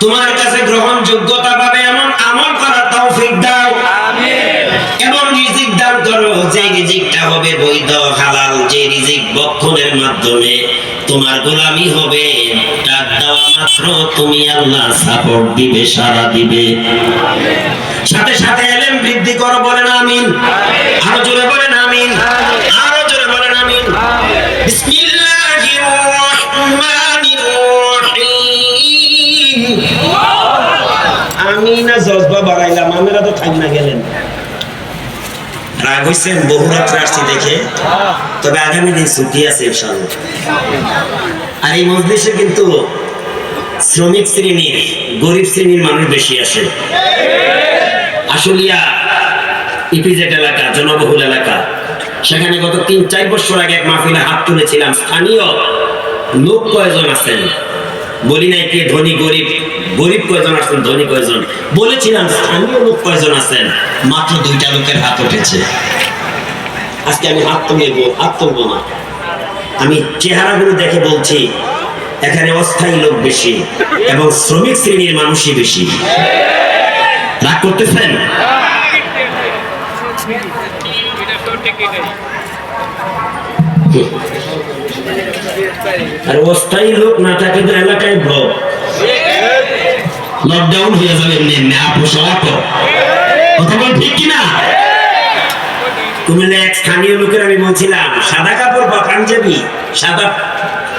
তোমার কাছে গ্রহণ যোগ্যতা পাবে এমন আমল করার তৌফিক দাও। এবং রিজিক দান করো যে রিজিকটা হবে বৈধ হালাল যে রিজিক বক্ষণের মাধ্যমে তোমার গোলামি হবে ডাক দাও তুমি আল্লাহ সাপোর্ট দিবে সারা দিবে। সাথে সাথে এলেম বৃদ্ধি করো, বলেন আমিন। আরও জোরে বলেন আমিন। আরও জোরে বলেন আমিন। আমি না জজবা বাড়াইলাম গেলেন। রাগ হয়েছেন বহু রাত্রে আসছি দেখে। তবে আগামী দিন ছুটি আর এই মজলিসে কিন্তু শ্রমিক শ্রেণির গরিব শ্রেণির মানুষ বেশি আসে। আশুলিয়া, ইপিজেড এলাকা, জনবহুল এলাকা। সেখানে গত তিন, চার বছর আগে এক মাহফিলে হাত তুলেছিলাম। স্থানীয় লোক কয়জন আছেন? বলি নাই কে ধনী, গরিব। গরিব কয়জন আছেন, ধনী কয়জন? বলেছিলাম স্থানীয় লোক কয়জন আছেন? মাত্র দুইটা লোকের হাত উঠেছে। আজকে আমি হাত তুলবো হাত তুলবো না। আমি চেহারাগুলো দেখে বলছি এখানে অস্থায়ী লোক বেশি এবং শ্রমিক শ্রেণির মানুষই বেশি। রাগ করতেছেন? আর অস্থায়ী লোক না থাকে তো এলাকায় ব্লক লকডাউন হয়ে যাবে এমনি এমনি আপোষ কথা ঠিক কিনা? কুমিল্লা এক স্থানীয় লোকের আমি বলছিলাম, সাদা কাপড় বা পাঞ্জাবি, সাদা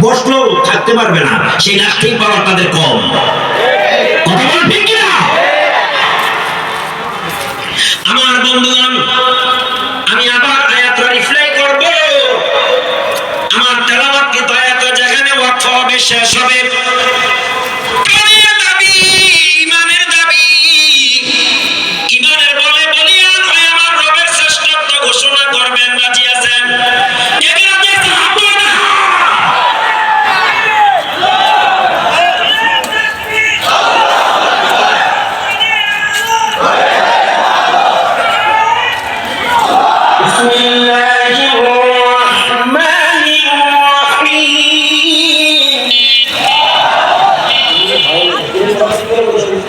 বসলেও থাকতে পারবে না। সেই লাস্টিং পাওয়ার তাদের কম। ঠিক আমার বন্ধুগণ, আমি আবার আয়াতটা রিপ্লাই করব। আমার তেলাওয়াত কিন্তু যেখানে অর্থ হবে, শেষ হবে।